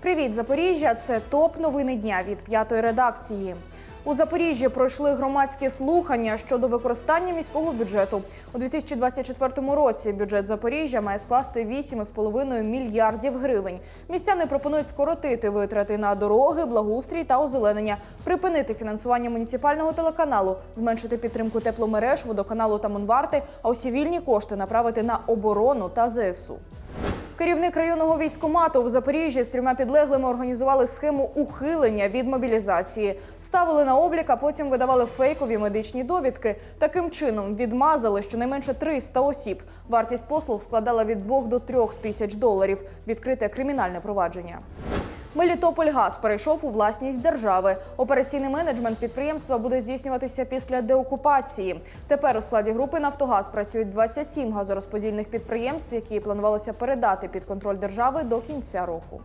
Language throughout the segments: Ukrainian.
Привіт, Запоріжжя! Це топ новини дня від п'ятої редакції. У Запоріжжі пройшли громадські слухання щодо використання міського бюджету. У 2024 році бюджет Запоріжжя має скласти 8,5 мільярдів гривень. Містяни пропонують скоротити витрати на дороги, благоустрій та озеленення, припинити фінансування муніципального телеканалу, зменшити підтримку тепломереж, водоканалу та Монварти, а усі вільні кошти направити на оборону та ЗСУ. Керівник районного військомату в Запоріжжі з трьома підлеглими організували схему ухилення від мобілізації. Ставили на облік, а потім видавали фейкові медичні довідки. Таким чином відмазали щонайменше 300 осіб. Вартість послуг складала від 2 до 3 тисяч доларів. Відкрите кримінальне провадження. Мелітопольгаз перейшов у власність держави. Операційний менеджмент підприємства буде здійснюватися після деокупації. Тепер у складі групи Нафтогаз працюють 27 газорозподільних підприємств, які планувалося передати під контроль держави до кінця року.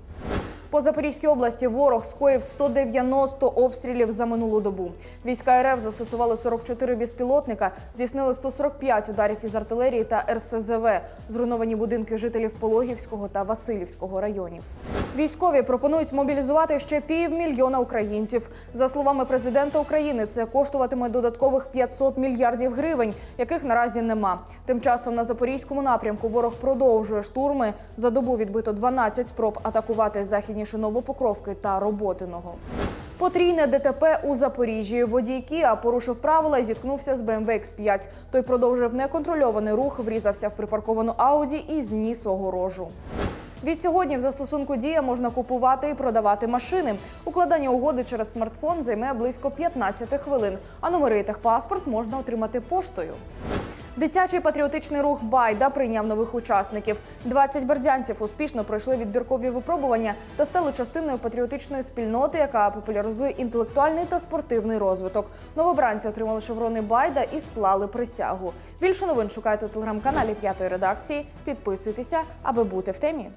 По Запорізькій області ворог скоїв 190 обстрілів за минулу добу. Війська РФ застосували 44 безпілотника, здійснили 145 ударів із артилерії та РСЗВ. Зруйновані будинки жителів Пологівського та Васильівського районів. Військові пропонують мобілізувати ще півмільйона українців. За словами президента України, це коштуватиме додаткових 500 мільярдів гривень, яких наразі нема. Тим часом на запорізькому напрямку ворог продовжує штурми. За добу відбито 12 спроб атакувати західніше Новопокровки та Роботиного. Потрійне ДТП у Запоріжжі. Водій Кіа порушив правила і зіткнувся з БМВ X5. Той продовжив неконтрольований рух, врізався в припарковану Ауді і зніс огорожу. Від сьогодні в застосунку Дія можна купувати і продавати машини. Укладання угоди через смартфон займе близько 15 хвилин, а номери і техпаспорт можна отримати поштою. Дитячий патріотичний рух Байда прийняв нових учасників. 20 бердянців успішно пройшли відбіркові випробування та стали частиною патріотичної спільноти, яка популяризує інтелектуальний та спортивний розвиток. Новобранці отримали шеврони Байда і склали присягу. Більше новин шукайте у телеграм-каналі П'ятої редакції. Підписуйтеся, аби бути в темі.